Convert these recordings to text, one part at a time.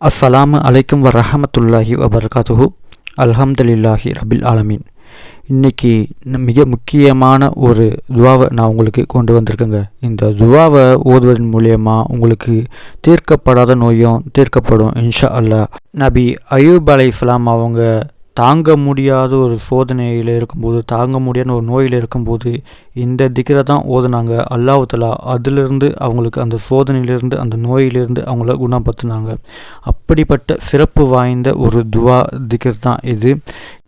அஸ்ஸலாமு அலைக்கும் வரஹமத்துல்லாஹி வபர்காத்துஹு அல்ஹம்துலில்லாஹி ரபில் ஆலமீன் இன்றைக்கி மிக முக்கியமான ஒரு துவாவை நான் உங்களுக்கு கொண்டு வந்திருக்கேங்க. இந்த துவாவை ஓதுவதன் மூலயமா உங்களுக்கு தீர்க்கப்படாத நோயும் தீர்க்கப்படும் இன்ஷா அல்லா நபி அயூப் அலை இஸ்லாம் அவங்க தாங்க முடியாத ஒரு சோதனையில் இருக்கும்போது தாங்க முடியாத ஒரு நோயில் இருக்கும்போது இந்த திக்கரை தான் ஓதுனாங்க. அல்லாவுத்தலா அதிலிருந்து அவங்களுக்கு அந்த சோதனையிலிருந்து அந்த நோயிலிருந்து அவங்கள குணப்படுத்தினாங்க. அப்படிப்பட்ட சிறப்பு வாய்ந்த ஒரு துவா திக்கர் தான் இது.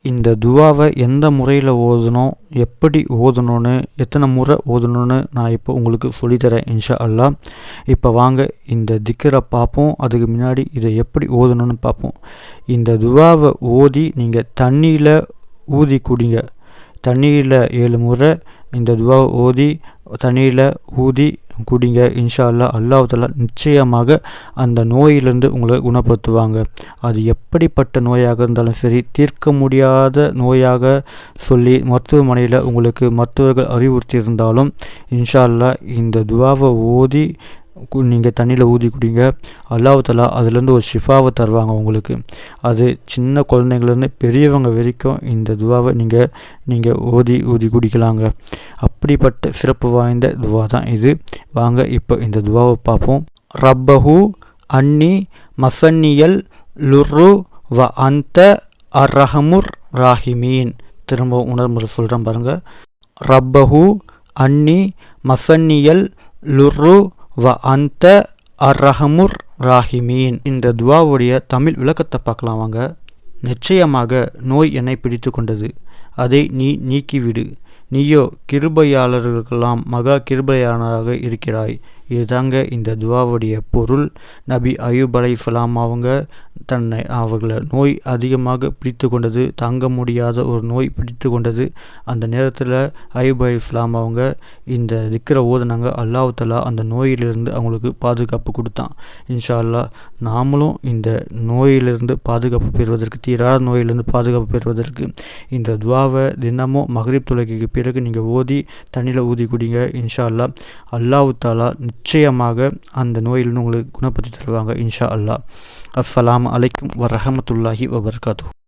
இந்த துவாவை எந்த முறையில் ஓதணும் எப்படி ஓதணும்னு எத்தனை முறை ஓதணும்னு நான் இப்போ உங்களுக்கு சொல்லித்தரேன் இன்ஷா அல்லா இப்போ வாங்க இந்த திக்கரை பார்ப்போம் அதுக்கு முன்னாடி இதை எப்படி ஓதணும்னு பார்ப்போம். இந்த துவாவை ஓதி நீங்கள் தண்ணியில் ஊதி குடிங்க. தண்ணியில் ஏழு முறை இந்த துவாவை ஓதி தண்ணியில் ஊதி குடிங்க. இன்ஷா அல்லா அல்லாஹாலா நிச்சயமாக அந்த நோயிலிருந்து உங்களை குணப்படுத்துவாங்க. அது எப்படிப்பட்ட நோயாக இருந்தாலும் சரி தீர்க்க முடியாத நோயாக சொல்லி மருத்துவமனையில் உங்களுக்கு மருத்துவர்கள் அறிவுறுத்தி இருந்தாலும் இன்ஷா அல்லா இந்த துவாவை ஓதி நீங்கள் தண்ணியில் ஊதி குடிங்க. அல்லாஹலா அதுலேருந்து ஒரு ஷிஃபாவை தருவாங்க உங்களுக்கு. அது சின்ன குழந்தைங்கள்லேருந்து பெரியவங்க வரைக்கும் இந்த துவாவை நீங்கள் நீங்கள் ஓதி ஊதி குடிக்கலாங்க. அப்படிப்பட்ட சிறப்பு வாய்ந்த துவா தான் இது. வாங்க இப்போ இந்த துவாவை பார்ப்போம். ரப்பஹு அன்னி மசன்னியல் லுர்ரு வ அந்த அர்ரஹமுர் ராஹிமீன். திரும்ப உணர்முறை சொல்கிறேன் பாருங்கள் ரப்பஹு அன்னி மசன்னியல் லுர்ரு வ அந்த அர்ரஹமுர் ராஹிமீன் இந்த துவாவுடைய தமிழ் விளக்கத்தை பார்க்கலாம் வாங்க. நிச்சயமாக நோய் என்னை பிடித்து கொண்டது. அதை நீ நீக்கிவிடு. நீயோ கிருபையாளர்களுக்கெல்லாம் மகா கிருபையானராக இருக்கிறாய். இதுதாங்க இந்த துவாவுடைய பொருள். நபி அயூப் அலை இஸ்லாம் அவங்க தன்னை அவர்களை நோய் அதிகமாக பிடித்து கொண்டது தாங்க முடியாத ஒரு நோய் பிடித்து கொண்டது அந்த நேரத்தில் அயூப் அலி இஸ்லாம் அவங்க இந்த திக்கிற ஓதுனாங்க. அல்லாஹ் தலா அந்த நோயிலிருந்து அவங்களுக்கு பாதுகாப்பு கொடுத்தான். இன்ஷா அல்லா நாமளும் இந்த நோயிலிருந்து பாதுகாப்பு பெறுவதற்கு தீராத நோயிலிருந்து பாதுகாப்பு பெறுவதற்கு இந்த துவாவை தினமும் மகரிப் தொலைக்கு பிறகு நீங்கள் ஓதி தண்ணியில் ஊதி குடிங்க. இன்ஷா அல்லா அல்லாஹு தாலா நிச்சயமாக அந்த நோயிலிருந்து உங்களுக்கு குணப்படுத்தி தருவாங்க இன்ஷா அல்லா அஸ்ஸலாம் அலைக்கும் வரஹமத்துல்லாஹி வபர்காத்து